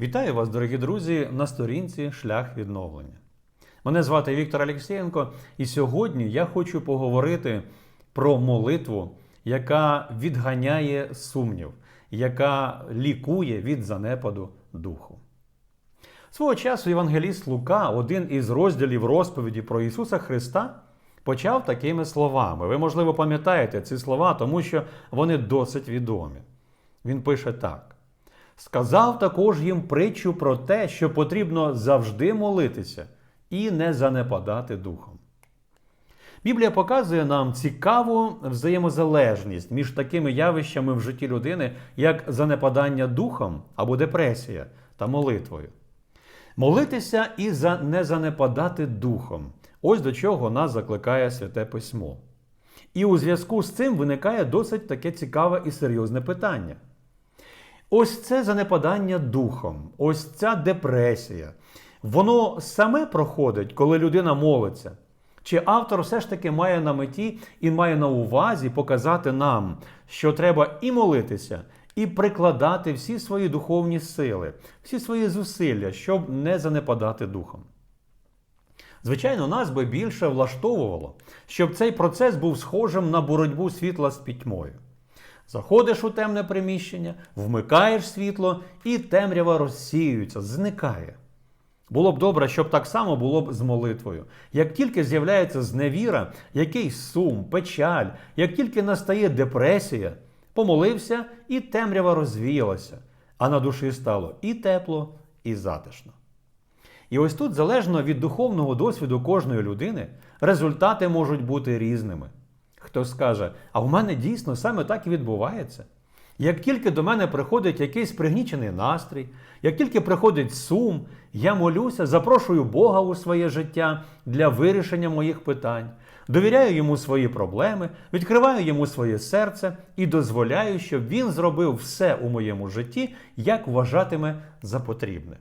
Вітаю вас, дорогі друзі, на сторінці Шлях відновлення. Мене звати Віктор Алексєєнко, і сьогодні я хочу поговорити про молитву, яка відганяє сумнів, яка лікує від занепаду духу. Свого часу Євангеліст Лука, один із розділів розповіді про Ісуса Христа, почав такими словами. Ви, можливо, пам'ятаєте ці слова, тому що вони досить відомі. Він пише так. Сказав також їм притчу про те, що потрібно завжди молитися і не занепадати духом. Біблія показує нам цікаву взаємозалежність між такими явищами в житті людини, як занепадання духом або депресія та молитвою. Молитися і не занепадати духом. Ось до чого нас закликає Святе Письмо. І у зв'язку з цим виникає досить таке цікаве і серйозне питання. Ось це занепадання духом, ось ця депресія. Воно саме проходить, коли людина молиться. Чи автор все ж таки має на меті і має на увазі показати нам, що треба і молитися, і прикладати всі свої духовні сили, всі свої зусилля, щоб не занепадати духом? Звичайно, нас би більше влаштовувало, щоб цей процес був схожим на боротьбу світла з пітьмою. Заходиш у темне приміщення, вмикаєш світло, і темрява розсіюється, зникає. Було б добре, щоб так само було б з молитвою. Як тільки з'являється зневіра, якийсь сум, печаль, як тільки настає депресія, помолився, і темрява розвіялася, а на душі стало і тепло, і затишно. І ось тут, залежно від духовного досвіду кожної людини, результати можуть бути різними. Хтось скаже, а в мене дійсно саме так і відбувається. Як тільки до мене приходить якийсь пригнічений настрій, як тільки приходить сум, я молюся, запрошую Бога у своє життя для вирішення моїх питань, довіряю йому свої проблеми, відкриваю йому своє серце і дозволяю, щоб він зробив все у моєму житті, як вважатиме за потрібне.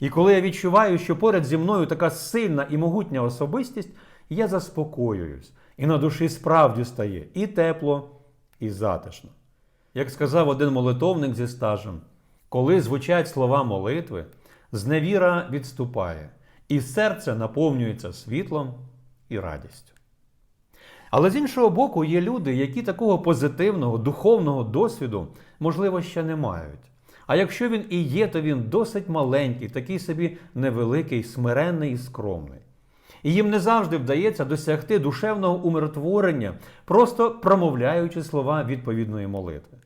І коли я відчуваю, що поряд зі мною така сильна і могутня особистість, я заспокоююсь, і на душі справді стає і тепло, і затишно. Як сказав один молитовник зі стажем, коли звучать слова молитви, зневіра відступає, і серце наповнюється світлом і радістю. Але з іншого боку, є люди, які такого позитивного духовного досвіду, можливо, ще не мають. А якщо він і є, то він досить маленький, такий собі невеликий, смиренний і скромний. І їм не завжди вдається досягти душевного умиротворення, просто промовляючи слова відповідної молитви.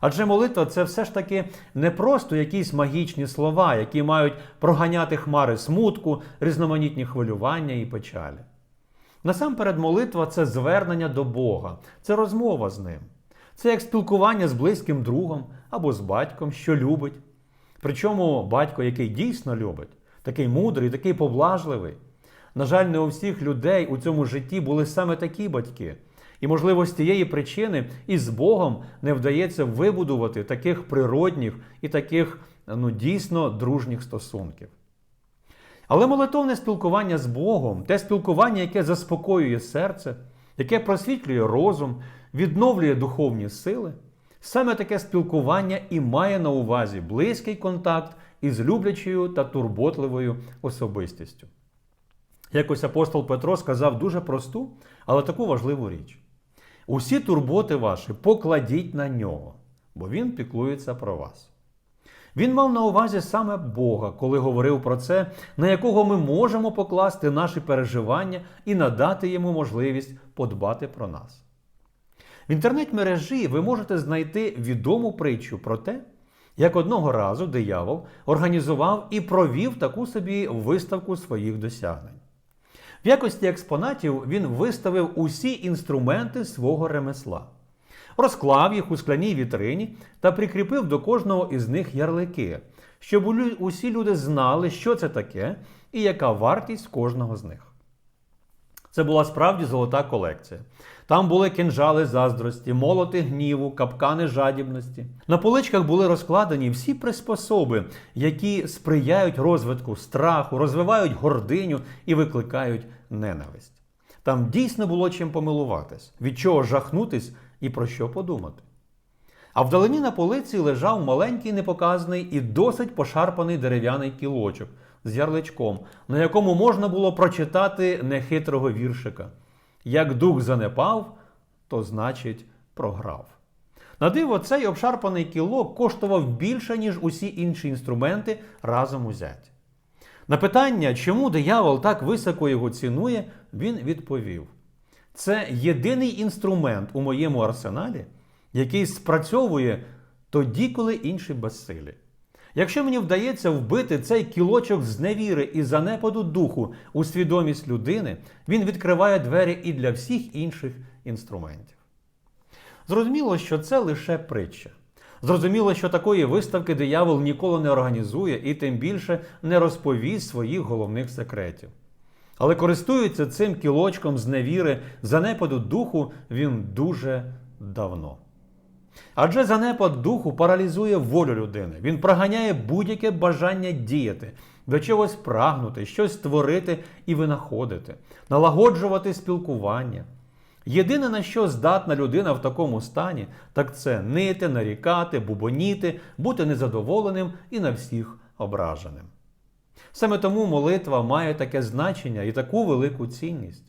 Адже молитва це все ж таки не просто якісь магічні слова, які мають проганяти хмари смутку, різноманітні хвилювання і печалі. Насамперед, молитва це звернення до Бога, це розмова з ним. Це як спілкування з близьким другом або з батьком, що любить. Причому батько, який дійсно любить, такий мудрий, такий поблажливий. На жаль, не у всіх людей у цьому житті були саме такі батьки. І, можливо, з тієї причини і з Богом не вдається вибудувати таких природних і таких ну, дійсно дружніх стосунків. Але молитовне спілкування з Богом, те спілкування, яке заспокоює серце, яке просвітлює розум, відновлює духовні сили, саме таке спілкування і має на увазі близький контакт із люблячою та турботливою особистістю. Якось апостол Петро сказав дуже просту, але таку важливу річ. Усі турботи ваші покладіть на нього, бо він піклується про вас. Він мав на увазі саме Бога, коли говорив про це, на якого ми можемо покласти наші переживання і надати йому можливість подбати про нас. В інтернет-мережі ви можете знайти відому притчу про те, як одного разу диявол організував і провів таку собі виставку своїх досягнень. В якості експонатів він виставив усі інструменти свого ремесла, розклав їх у скляній вітрині та прикріпив до кожного із них ярлики, щоб усі люди знали, що це таке і яка вартість кожного з них. Це була справді золота колекція. Там були кинжали заздрості, молоти гніву, капкани жадібності. На поличках були розкладені всі приспособи, які сприяють розвитку страху, розвивають гординю і викликають ненависть. Там дійсно було чим помилуватись, від чого жахнутись і про що подумати. А вдалині на полиці лежав маленький непоказний і досить пошарпаний дерев'яний кілочок з ярличком, на якому можна було прочитати нехитрого віршика. Як дух занепав, то значить програв. На диво, цей обшарпаний кілок коштував більше, ніж усі інші інструменти разом узяті. На питання, чому диявол так високо його цінує, він відповів: це єдиний інструмент у моєму арсеналі, який спрацьовує тоді, коли інші безсилі. Якщо мені вдається вбити цей кілочок з невіри і занепаду духу у свідомість людини, він відкриває двері і для всіх інших інструментів. Зрозуміло, що це лише притча. Зрозуміло, що такої виставки диявол ніколи не організує і тим більше не розповість своїх головних секретів. Але користується цим кілочком з невіри, занепаду духу він дуже давно. Адже занепад духу паралізує волю людини. Він проганяє будь-яке бажання діяти, до чогось прагнути, щось створити і винаходити, налагоджувати спілкування. Єдине, на що здатна людина в такому стані, так це нити, нарікати, бубоніти, бути незадоволеним і на всіх ображеним. Саме тому молитва має таке значення і таку велику цінність.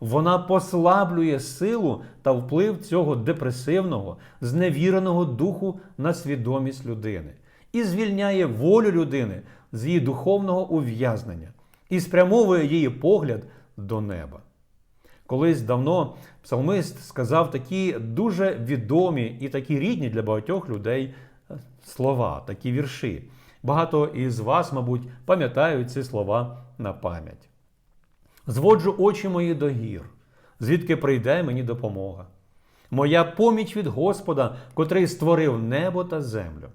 Вона послаблює силу та вплив цього депресивного, зневіреного духу на свідомість людини і звільняє волю людини з її духовного ув'язнення і спрямовує її погляд до неба. Колись давно псалмист сказав такі дуже відомі і такі рідні для багатьох людей е, слова, такі вірші. Багато із вас, мабуть, пам'ятають ці слова на пам'ять. Зводжу очі мої до гір, звідки прийде мені допомога. Моя поміч від Господа, котрий створив небо та землю.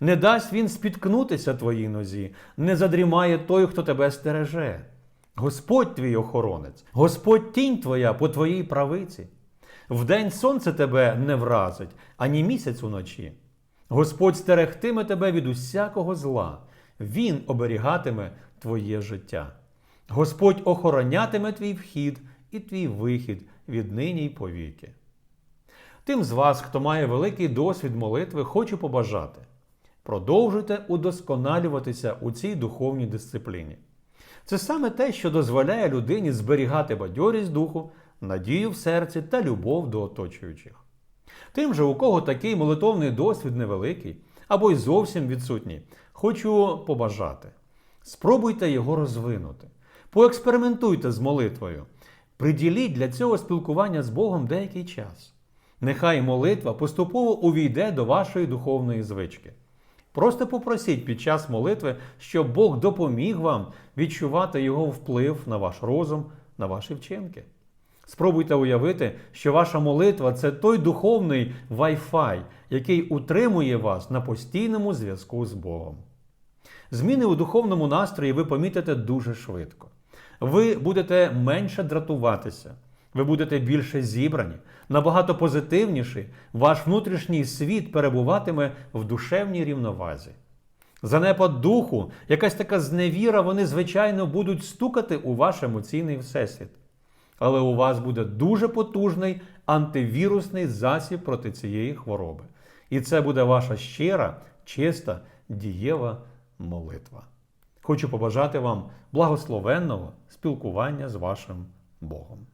Не дасть він спіткнутися твоїй нозі, не задрімає той, хто тебе стереже. Господь твій охоронець, Господь тінь твоя по твоїй правиці. Вдень сонце тебе не вразить, ані місяць уночі. Господь стерегтиме тебе від усякого зла, Він оберігатиме твоє життя. Господь охоронятиме твій вхід і твій вихід віднині й повіки. Тим з вас, хто має великий досвід молитви, хочу побажати. Продовжуйте удосконалюватися у цій духовній дисципліні. Це саме те, що дозволяє людині зберігати бадьорість духу, надію в серці та любов до оточуючих. Тим же, у кого такий молитовний досвід невеликий або й зовсім відсутній, хочу побажати. Спробуйте його розвинути, поекспериментуйте з молитвою, приділіть для цього спілкування з Богом деякий час. Нехай молитва поступово увійде до вашої духовної звички. Просто попросіть під час молитви, щоб Бог допоміг вам відчувати його вплив на ваш розум, на ваші вчинки. Спробуйте уявити, що ваша молитва це той духовний Wi-Fi, який утримує вас на постійному зв'язку з Богом. Зміни у духовному настрої ви помітите дуже швидко. Ви будете менше дратуватися, ви будете більше зібрані, набагато позитивніші, ваш внутрішній світ перебуватиме в душевній рівновазі. Занепад духу, якась така зневіра, вони, звичайно, будуть стукати у ваш емоційний всесвіт. Але у вас буде дуже потужний антивірусний засіб проти цієї хвороби. І це буде ваша щира, чиста, дієва молитва. Хочу побажати вам благословенного спілкування з вашим Богом.